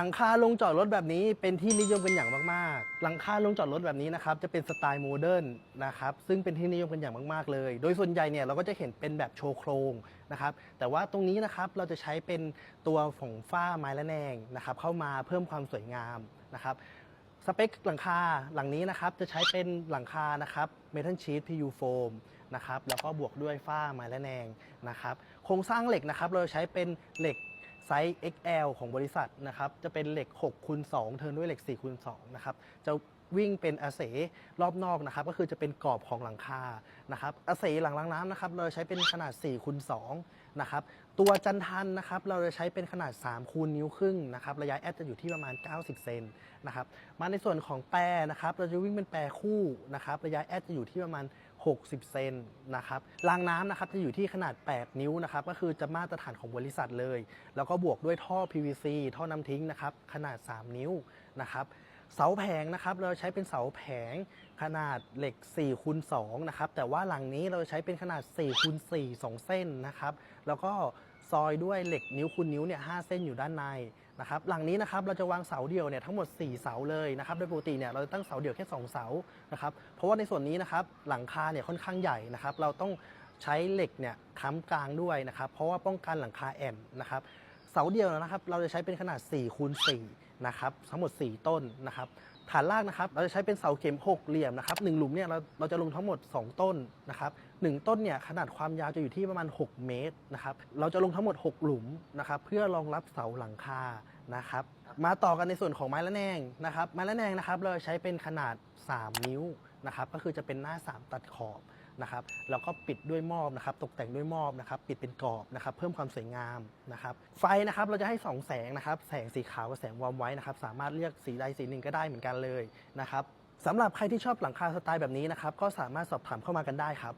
หลังคาลงจอดรถแบบนี้เป็นที่นิยมกันอย่างมากๆ หลังคาลงจอดรถแบบนี้นะครับจะเป็นสไตล์โมเดิร์นนะครับซึ่งเป็นที่นิยมกันอย่างมากๆเลย โดยส่วนใหญ่เนี่ยเราก็จะเห็นเป็นแบบโชว์โครงนะครับแต่ว่าตรงนี้นะครับเราจะใช้เป็นตัวของฝ้าไม้ละแนงนะครับเข้ามาเพิ่มความสวยงามนะครับสเปคหลังคาหลังนี้นะครับจะใช้เป็นหลังคานะครับเมทัลชีท PU โฟมนะครับแล้วก็บวกด้วยฝ้าไม้ละแนงนะครับโครงสร้างเหล็กนะครับเราใช้เป็นเหล็ก ไซส์ XL ของบริษัทนะครับ จะเป็นเหล็ก6คูณ2เทิร์นด้วยเหล็ก4คูณ2นะครับ จะวิ่งเป็นอาเสรอบนอกนะครับ ก็คือจะเป็นกรอบของหลังคานะครับอาเสหลังรางน้ำนะครับ เราใช้เป็นขนาด4คูณ2นะครับ ตัวจันทันนะครับ เราจะใช้เป็นขนาด3คูณนิ้วครึ่งนะครับ ระยะแอดจะอยู่ที่ประมาณ 90 เซนนะครับ มาในส่วนของแปรนะครับ เราจะวิ่งเป็นแปรคู่นะครับ ระยะแอดจะอยู่ที่ประมาณ 60 เซนนะครับรางน้ำนะครับจะอยู่ที่ขนาด 8 นิ้วนะครับก็คือจะมาตรฐานของบริษัทเลย แล้วก็บวกด้วยท่อ PVC ท่อน้ำทิ้งนะครับขนาด 3 นิ้วนะครับเสาแผงนะครับเราใช้เป็นเสาแผงขนาดเหล็ก4คูณ2นะครับแต่ว่าหลังนี้เราใช้เป็นขนาด4คูณ4 2 เส้นนะครับแล้วก็ ซอยด้วยเหล็กนิ้วคูณนิ้วเนี่ยหเส้นอยู่ด้านในนะครับหลังนี้นะครับเราจะวางเสาเดี่ยวเนี่ยทั้งหมด 4 เสาเลยนะครับโดยปกติเนี่ยเราจะตั้งเสาเดี่ยวแค่ 2 เสานะครับเพราะว่าในส่วนนี้นะครับหลังคาเนี่ยค่อนข้างใหญ่นะครับเราต้องใช้เหล็กเนี่ยค้ำกลางด้วยนะครับเพราะว่าป้องกันหลังคาแอนนะครับ เสาเดียวนะครับ เราจะใช้เป็นขนาด4คูณ4นะครับทั้งหมด 4 ต้นนะครับฐานล่างนะครับ เราจะใช้เป็นเสาเข็ม6เหลี่ยมนะครับหนึ่งหลุมเนี่ยเราเราจะลงทั้งหมด 2 ต้นนะครับหนึ่งต้นเนี่ยขนาดความยาวจะอยู่ที่ประมาณ 6 เมตรนะครับเราจะลงทั้งหมด 6 หลุมนะครับเพื่อรองรับเสาหลังคานะครับมาต่อกันในส่วนของไม้ละแนงนะครับไม้ละแนงนะครับเราใช้เป็นขนาด 3 นิ้วนะครับก็คือจะเป็นหน้า 3 ตัดขอบ นะครับแล้วก็ปิดด้วยมอบนะครับ ตกแต่งด้วยมอบนะครับ ปิดเป็นกรอบนะครับ เพิ่มความสวยงามนะครับ ไฟนะครับเราจะให้2แสงนะครับ แสงสีขาวกับแสงวอร์มไว้นะครับ สามารถเลือกสีใดสีหนึ่งก็ได้เหมือนกันเลยนะครับสำหรับใครที่ชอบหลังคาสไตล์แบบนี้นะครับ ก็สามารถสอบถามเข้ามากันได้ครับ